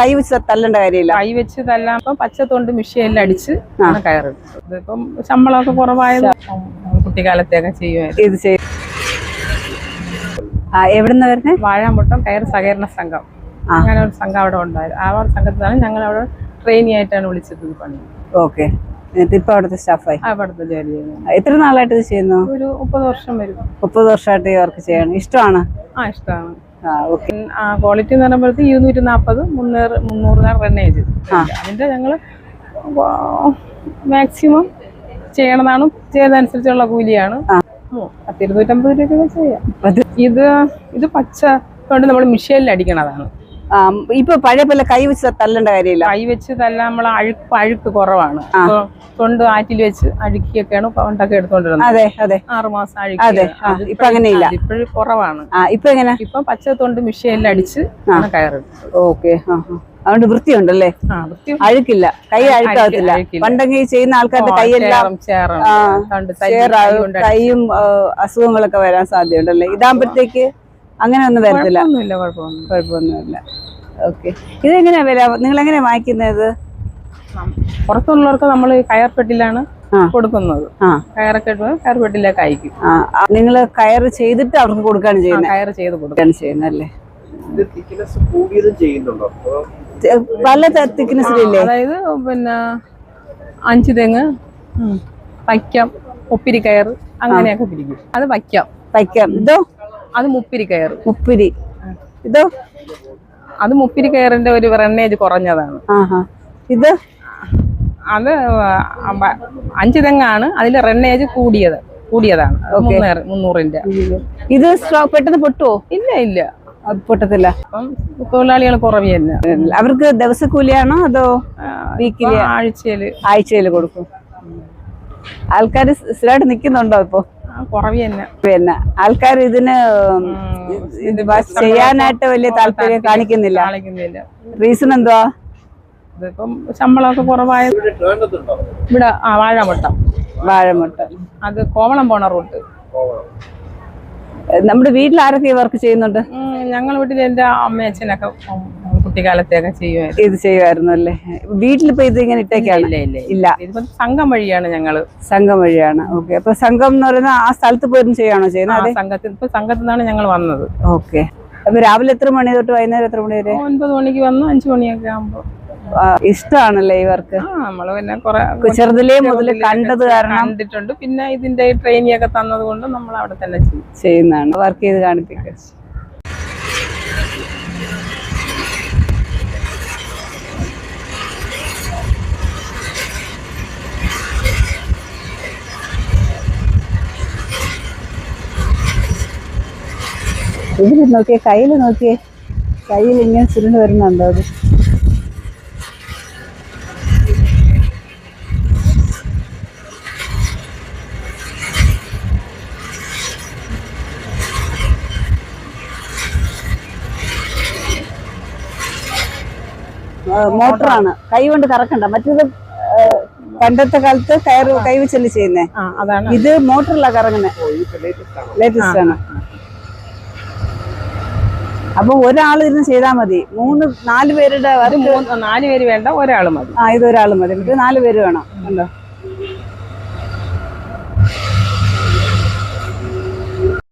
കൈ വെച്ച് തല്ലേണ്ട കാര്യമില്ല. കൈ വെച്ച് തല്ലാകുമ്പോ പച്ചത്തൊണ്ട് മിഷ്യയിൽ അടിച്ച് കയറും ഇതിപ്പം ശമ്പളമൊക്കെ കുറവായത് കുട്ടിക്കാലത്തേക്ക് ചെയ്യുമായിരുന്നു ഇത് ചെയ്യും എവിടുന്ന് വരുന്നേ? വാഴാമ്പട്ടം കയർ സഹകരണ സംഘം. അങ്ങനെ ഒരു സംഘം അവിടെ ഉണ്ടായിരുന്നു. ആ ഒരു സംഘത്തിലാണ് ഞങ്ങൾ അവിടെ ട്രെയിനി ആയിട്ടാണ് വിളിച്ചത് പണി. ഓക്കെ. ഇപ്പൊ അവിടുത്തെ സ്റ്റാഫായി അവിടുത്തെ ജോലി ചെയ്യുന്നു. എത്ര നാളായിട്ട് ഇത് ചെയ്യുന്നു? ഒരു മുപ്പത് വർഷം വരും. മുപ്പത് വർഷമായിട്ട് ഈ വർക്ക് ചെയ്യണം ഇഷ്ടമാണ്? ആ ഇഷ്ടമാണ്. ക്വാളിറ്റി എന്ന് പറയുമ്പോഴത്തേക്ക് ഇരുന്നൂറ്റി നാൽപ്പത് മുന്നൂറ് മുന്നൂറ് റണ്ണേജ് അതിന്റെ ഞങ്ങൾ മാക്സിമം ചെയ്യണതാണ് ചെയ്തതനുസരിച്ചുള്ള കൂലിയാണ്. പത്തിരുന്നൂറ്റമ്പത് രൂപ ചെയ്യാം. ഇത് ഇത് പച്ച കൊണ്ട് നമ്മൾ മിഷീനിൽ അടിക്കണതാണ്. ഇപ്പൊ പഴയ പോലെ കൈ വെച്ച് തല്ലേണ്ട കാര്യമില്ല. കൈ വെച്ച് തല്ല നമ്മൾ അഴുക്ക് അഴുക്ക് കുറവാണ്. കൊണ്ട് തൊണ്ട് ആറ്റിൽ വെച്ച് അഴുക്കിയൊക്കെയാണ് പണ്ടൊക്കെ എടുത്തോണ്ടിരുന്നത്. അതെ അതെ. ആറുമാസം അതെ, ഇപ്പൊ അങ്ങനെയില്ല. ഇപ്പോഴും കുറവാണ്. ഇപ്പൊ എങ്ങനെ? ഇപ്പൊ പച്ച തൊണ്ട് മിഷീനിൽ അടിച്ച് കയറി. ഓക്കെ അതുകൊണ്ട് വൃത്തിയുണ്ടല്ലേ? അഴുക്കില്ല. കൈ അഴുക്കാവത്തില്ല. പണ്ടെങ്കിൽ ചെയ്യുന്ന ആൾക്കാരുടെ കൈയെല്ലാം കൈയും അസുഖങ്ങളൊക്കെ വരാൻ സാധ്യതയുണ്ടല്ലേ? ഇതാകുമ്പോഴത്തേക്ക് അങ്ങനെ ഒന്നും വരത്തില്ല. കുഴപ്പമൊന്നുമില്ല കുഴപ്പമൊന്നും കുഴപ്പമൊന്നുമില്ല. ഓക്കെ ഇതെങ്ങനെയാ വില? നിങ്ങൾ എങ്ങനെയാ വാങ്ങിക്കുന്നത് പുറത്തുള്ളവർക്ക് നമ്മൾ കയർപ്പെട്ടിലാണ്. കൊടുക്കുന്നത്. ആ. കയറൊക്കെ ഇട്ട് കയർപ്പെട്ടിലേക്ക് അയക്കും. നിങ്ങൾ കയർ ചെയ്തിട്ട് അവർക്ക് കൊടുക്കുകയാണ് ആ, ചെയ്യുന്നത്? കയർ ചെയ്ത് കൊടുക്കാണ് കൊടുക്കുകയാണ് ചെയ്യുന്നല്ലേ പല തിക്നെസ്സിലില്ലേ അതായത് പിന്നെ അഞ്ചു തെങ്ങ് വയ്ക്കാം ഒപ്പിരി കയർ അങ്ങനെയൊക്കെ പിരിക്കും അത് വയ്ക്കാം. വയ്ക്കാം. ഇതോ? അത് മുപ്പിരി കയർ. മുപ്പിരി. ഇതോ? അത് മുപ്പിരി കയറിന്റെ ഒരു റണ്ണേജ് കുറഞ്ഞതാണ്. ഇത്? അത് അഞ്ചു തെങ്ങാണ് അതിൽ റണ്ണേജ് കൂടിയത് കൂടിയതാണ്. മുന്നൂറിന്റെ. ഇത് പെട്ടെന്ന് പൊട്ടുവോ? ഇല്ല ഇല്ല. പൊട്ടത്തില്ല. അപ്പം തൊഴിലാളികൾ കുറവ് തന്നെ. അവർക്ക് ദിവസക്കൂലിയാണോ അതോ വീക്കിലി ആഴ്ചയിൽ. ആഴ്ചയിൽ കൊടുക്കും. ആൾക്കാർ സ്ഥിരമായിട്ട് നിൽക്കുന്നുണ്ടോ ഇപ്പൊ? കുറവ് തന്നെ. പിന്നെ ആൾക്കാർ ഇതിന് ചെയ്യാനായിട്ട് വലിയ താല്പര്യം കാണിക്കുന്നില്ല. കാണിക്കുന്നില്ല. റീസൺ എന്തുവാ? ഇതിപ്പം ശമ്പളമൊക്കെ കുറവായ ഇവിടെ ആ വാഴമുട്ടം. വാഴമുട്ട. അത് കോവളം പോണ റൂട്ട്. നമ്മുടെ വീട്ടിൽ ആരൊക്കെ ഈ വർക്ക് ചെയ്യുന്നുണ്ട്? ഞങ്ങൾ വീട്ടിൽ എന്റെ അമ്മ കുട്ടിക്കാലത്തെയൊക്കെ ചെയ്യുമായിരുന്നു ഇത് ചെയ്യുമായിരുന്നു അല്ലേ? വീട്ടിലിപ്പോ ഇത് ഇങ്ങനെ ഇട്ടേക്കാണ്? ഇല്ല ഇല്ല ഇതിപ്പം സംഘം വഴിയാണ് ഞങ്ങൾ. സംഘം വഴിയാണ്. ഓക്കെ. അപ്പൊ സംഘം എന്ന് പറയുന്ന ആ സ്ഥലത്ത് പോയിരുന്നു ചെയ്യാണോ ചെയ്യുന്നത്? സംഘത്തിൽ ഇപ്പൊ സംഘത്തിൽ നിന്നാണ് ഞങ്ങൾ വന്നത്. ഓക്കെ. അപ്പൊ രാവിലെ എത്ര മണി തൊട്ട് വൈകുന്നേരം എത്ര മണി വരെ? ഒൻപത് മണിക്ക് വന്ന് അഞ്ചു മണിയൊക്കെ ആകുമ്പോ ഇഷ്ടമാണല്ലേ ഇവർക്ക് നമ്മൾ പിന്നെ കൊറേ ചെറുതിലേ മുതൽ കണ്ടത് കാരണം കണ്ടിട്ടുണ്ട്. പിന്നെ ഇതിന്റെ ട്രെയിനിങ് ഒക്കെ തന്നത് കൊണ്ട് നമ്മൾ അവിടെ തന്നെ ചെയ്യുന്നതാണ്. വർക്ക് ചെയ്ത് കാണിപ്പിക്കുക ഇതിൽ നോക്കിയേ കയ്യിൽ നോക്കിയേ. കയ്യിൽ ഇങ്ങനെ ചുരുണ്ട് വരുന്നുണ്ടോ അത്? മോട്ടറാണ്. കൈ കൊണ്ട് കറക്കണ്ട. മറ്റേത് പണ്ടത്തെ കാലത്ത് കയറ് കൈ വെച്ചല്ലേ ചെയ്യുന്നേ? ഇത് മോട്ടറിലാ കറങ്ങുന്നത് ലേറ്റസ്റ്റ് ആണ്. ലേറ്റസ്റ്റ് ആണ്. അപ്പൊ ഒരാൾ ഇരുന്ന് ചെയ്താൽ മതി. മൂന്ന് നാല് പേരുടെ നാല് പേര് വേണ്ട ഒരാൾ മതി. ആ ഇത് ഒരാൾ മതി. നാല് പേര് വേണം. ഉണ്ടോ?